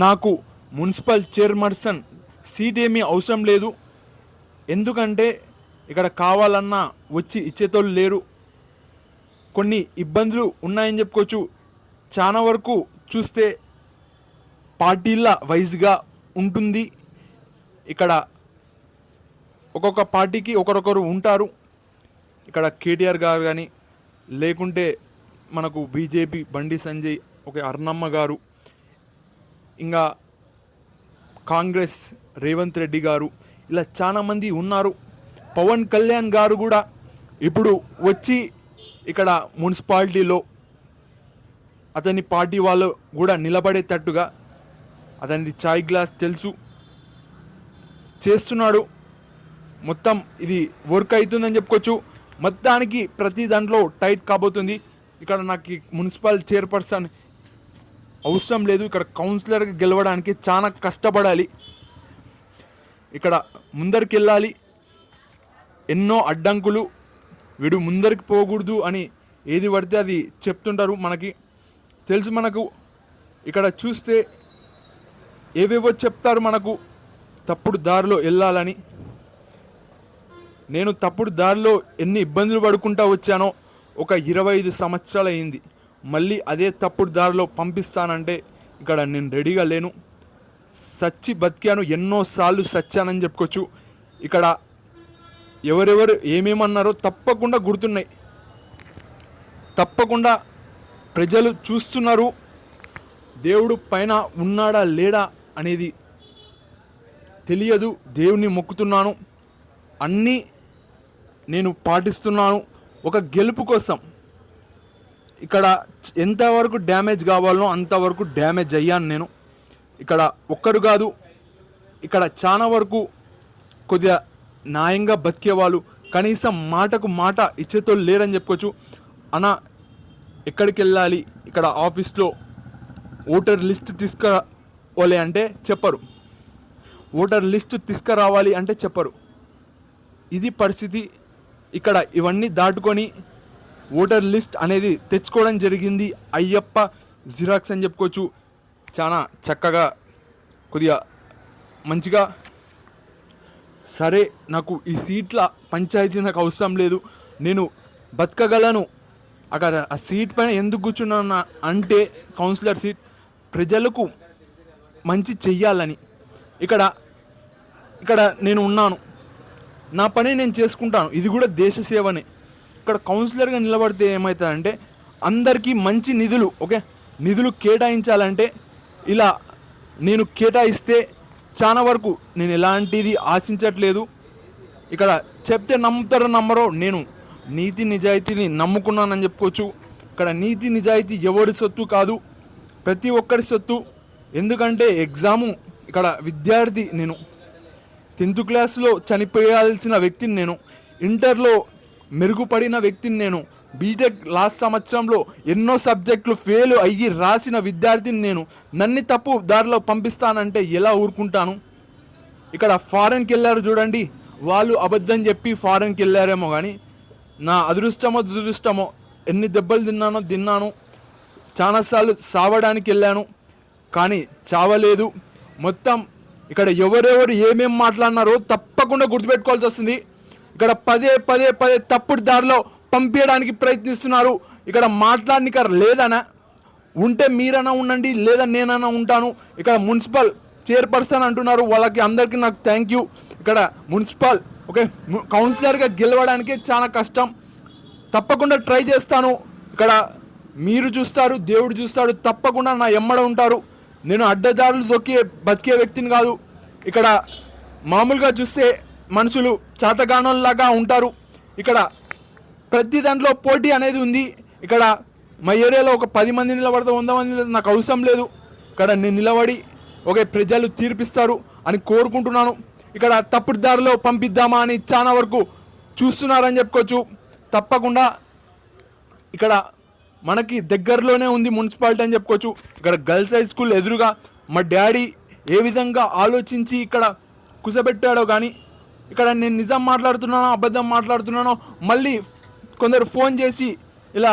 నాకు municipal చైర్మర్సన్ seat ఏమీ అవసరం లేదు. ఎందుకంటే ఇక్కడ కావాలన్నా వచ్చి ఇచ్చేతోళ్ళు లేరు. కొన్ని ఇబ్బందులు ఉన్నాయని చెప్పుకోవచ్చు. చాలా వరకు చూస్తే పార్టీల వైజ్గా ఉంటుంది. ఇక్కడ ఒక్కొక్క పార్టీకి ఒకరొకరు ఉంటారు. ఇక్కడ కేటీఆర్ గారు కానీ లేకుంటే మనకు బీజేపీ బండి సంజయ్ ఒక అర్ణమ్మ గారు ఇంకా కాంగ్రెస్ రేవంత్ రెడ్డి గారు ఇలా చాలామంది ఉన్నారు. పవన్ కళ్యాణ్ గారు కూడా ఇప్పుడు వచ్చి ఇక్కడ మున్సిపాలిటీలో అతని పార్టీ వాళ్ళు కూడా నిలబడేటట్టుగా అతనిది చాయ్ గ్లాస్ తెలుసు. చేస్తున్నాడు. మొత్తం ఇది వర్క్ అవుతుందని చెప్పుకోవచ్చు. మొత్తానికి ప్రతి దాంట్లో టైట్ కాబోతుంది. ఇక్కడ నాకు ఈ మున్సిపల్ చైర్పర్సన్ అవసరం లేదు. ఇక్కడ కౌన్సిలర్ గెలవడానికి చాలా కష్టపడాలి. ఇక్కడ ముందరికి వెళ్ళాలి. ఎన్నో అడ్డంకులు వీడు ముందరికి పోకూడదు అని ఏది పడితే అది చెప్తుంటారు మనకి. తెలుసు మనకు. ఇక్కడ చూస్తే ఏవేవో చెప్తారు మనకు. తప్పుడు దారిలో వెళ్ళాలని. నేను తప్పుడు దారిలో ఎన్ని ఇబ్బందులు పడుకుంటా వచ్చానో ఒక ఇరవై ఐదు సంవత్సరాలు అయింది. మళ్ళీ అదే తప్పుడు దారిలో పంపిస్తానంటే ఇక్కడ నేను రెడీగా లేను. సచ్చి బతికాను ఎన్నోసార్లు సచ్చానని చెప్పుకోవచ్చు. ఇక్కడ ఎవరెవరు ఏమేమన్నారో తప్పకుండా గుర్తున్నాయి. తప్పకుండా ప్రజలు చూస్తున్నారు. దేవుడు పైన ఉన్నాడా లేడా అనేది తెలియదు. దేవుణ్ణి మొక్కుతున్నాను. అన్నీ నేను పాటిస్తున్నాను. ఒక గెలుపు కోసం ఇక్కడ ఎంతవరకు డ్యామేజ్ కావాలనో అంతవరకు డ్యామేజ్ అయ్యాను నేను. ఇక్కడ ఒక్కడు కాదు ఇక్కడ చాలా వరకు కొద్దిగా న్యాయంగా బతికేవాళ్ళు. కనీసం మాటకు మాట ఇచ్చేతో లేరని చెప్పుకోవచ్చు. అన్న ఎక్కడికి వెళ్ళాలి? ఇక్కడ ఆఫీస్లో ఓటర్ లిస్ట్ తీసుకురావాలి అంటే చెప్పరు. ఓటర్ లిస్ట్ తీసుకురావాలి అంటే చెప్పరు. ఇది పరిస్థితి. ఇక్కడ ఇవన్నీ దాటుకొని ఓటర్ లిస్ట్ అనేది తెచ్చుకోవడం జరిగింది. అయ్యప్ప జిరాక్స్ అని చెప్పుకోవచ్చు. చాలా చక్కగా కొద్దిగా మంచిగా. సరే నాకు ఈ సీట్ల పంచాయతీ నాకు అవసరం లేదు. నేను బతకగలను. అక్కడ ఆ సీట్ పైన ఎందుకు కూర్చున్నా అంటే కౌన్సిలర్ సీట్ ప్రజలకు మంచి చెయ్యాలని. ఇక్కడ ఇక్కడ నేను ఉన్నాను. నా పని నేను చేసుకుంటాను. ఇది కూడా దేశ సేవనే. ఇక్కడ కౌన్సిలర్గా నిలబడితే ఏమవుతుందంటే అందరికీ మంచి నిధులు ఓకే? నిధులు కేటాయించాలంటే ఇలా నేను కేటాయిస్తే చాలా వరకు నేను ఎలాంటిది ఆశించట్లేదు. ఇక్కడ చెప్తే నమ్ముతారో నమ్మరో నేను నీతి నిజాయితీని నమ్ముకున్నానని చెప్పుకోవచ్చు. ఇక్కడ నీతి నిజాయితీ ఎవరి సొత్తు కాదు ప్రతి ఒక్కరి సొత్తు. ఎందుకంటే ఎగ్జాము ఇక్కడ విద్యార్థి నేను టెన్త్ క్లాస్లో చనిపోయాల్సిన వ్యక్తిని నేను ఇంటర్లో మెరుగుపడిన వ్యక్తిని నేను. బీటెక్ లాస్ట్ సంవత్సరంలో ఎన్నో సబ్జెక్టులు ఫెయిల్ అయ్యి రాసిన విద్యార్థిని నేను. నన్ను తప్పు దారిలో పంపిస్తానంటే ఎలా ఊరుకుంటాను? ఇక్కడ ఫారెన్కి వెళ్ళారు చూడండి. వాళ్ళు అబద్ధం చెప్పి ఫారెన్కి వెళ్ళారేమో కానీ నా అదృష్టమో దురదృష్టమో ఎన్ని దెబ్బలు తిన్నానో తిన్నాను. చాలాసార్లు సావడానికి వెళ్ళాను కానీ చావలేదు. మొత్తం ఇక్కడ ఎవరెవరు ఏమేం మాట్లాడినారో తప్పకుండా గుర్తుపెట్టుకోవాల్సి వస్తుంది. ఇక్కడ పదే పదే పదే తప్పుడు దారిలో పంపించడానికి ప్రయత్నిస్తున్నారు. ఇక్కడ మాట్లాడనిక లేదనా? ఉంటే మీరైనా ఉండండి లేదా నేనైనా ఉంటాను. ఇక్కడ మున్సిపల్ చైర్పర్సన్ అంటున్నారు. వాళ్ళకి అందరికీ నాకు థ్యాంక్ యూ. ఇక్కడ మున్సిపల్ ఓకే కౌన్సిలర్గా గెలవడానికి చాలా కష్టం. తప్పకుండా ట్రై చేస్తాను. ఇక్కడ మీరు చూస్తారు దేవుడు చూస్తాడు. తప్పకుండా నా ఎమ్మడ ఉంటారు. నేను అడ్డదారులు దొక్కే బతికే వ్యక్తిని కాదు. ఇక్కడ మామూలుగా చూస్తే మనుషులు చాతగానోళ్ళలాగా ఉంటారు. ఇక్కడ ప్రతి దాంట్లో పోటీ అనేది ఉంది. ఇక్కడ మా ఏరియాలో ఒక పది మంది నిలబడితే వంద మంది నాకు అవసరం లేదు. ఇక్కడ నేను నిలబడి ఒక ప్రజలు తీర్పిస్తారు అని కోరుకుంటున్నాను. ఇక్కడ తప్పుడు దారిలో పంపిద్దామా అని చాలా వరకు చూస్తున్నారని చెప్పుకోవచ్చు. తప్పకుండా ఇక్కడ మనకి దగ్గరలోనే ఉంది మున్సిపాలిటీ అని చెప్పుకోవచ్చు. ఇక్కడ గర్ల్స్ హై స్కూల్ ఎదురుగా మా డాడీ ఏ విధంగా ఆలోచించి ఇక్కడ కుసబెట్టాడో కానీ ఇక్కడ నేను నిజం మాట్లాడుతున్నానో అబద్ధం మాట్లాడుతున్నానో మళ్ళీ కొందరు ఫోన్ చేసి ఇలా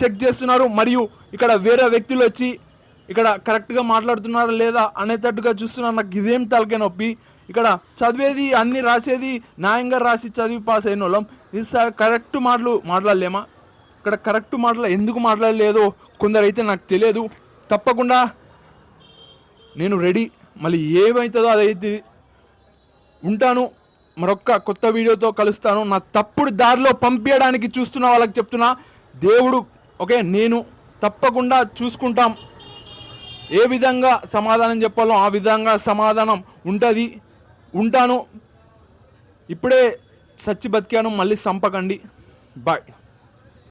చెక్ చేస్తున్నారు. మరియు ఇక్కడ వేరే వ్యక్తులు వచ్చి ఇక్కడ కరెక్ట్గా మాట్లాడుతున్నారా లేదా అనేటట్టుగా చూస్తున్నారు. నాకు ఇదేం తలకే నొప్పి. ఇక్కడ చదివేది అన్ని రాసేది న్యాయంగా రాసి చదివి పాస్ అయిన వాళ్ళం. ఇది సార్ కరెక్ట్ మాటలు మాట్లాడలేమా? ఇక్కడ కరెక్ట్ మాటలు ఎందుకు మాట్లాడలేదో కొందరైతే నాకు తెలియదు. తప్పకుండా నేను రెడీ. మళ్ళీ ఏమవుతుందో అదైతే ఉంటాను మరొక్క కొత్త వీడియోతో కలుస్తాను. నా తప్పుడు దారిలో పంపించడానికి చూస్తున్న వాళ్ళకి చెప్తున్నా దేవుడు ఓకే నేను తప్పకుండా చూసుకుంటాం. ఏ విధంగా సమాధానం చెప్పాలో ఆ విధంగా సమాధానం ఉంటుంది. ఉంటాను. ఇప్పుడే సచ్చి బతికాను మళ్ళీ సంపకండి. బాయ్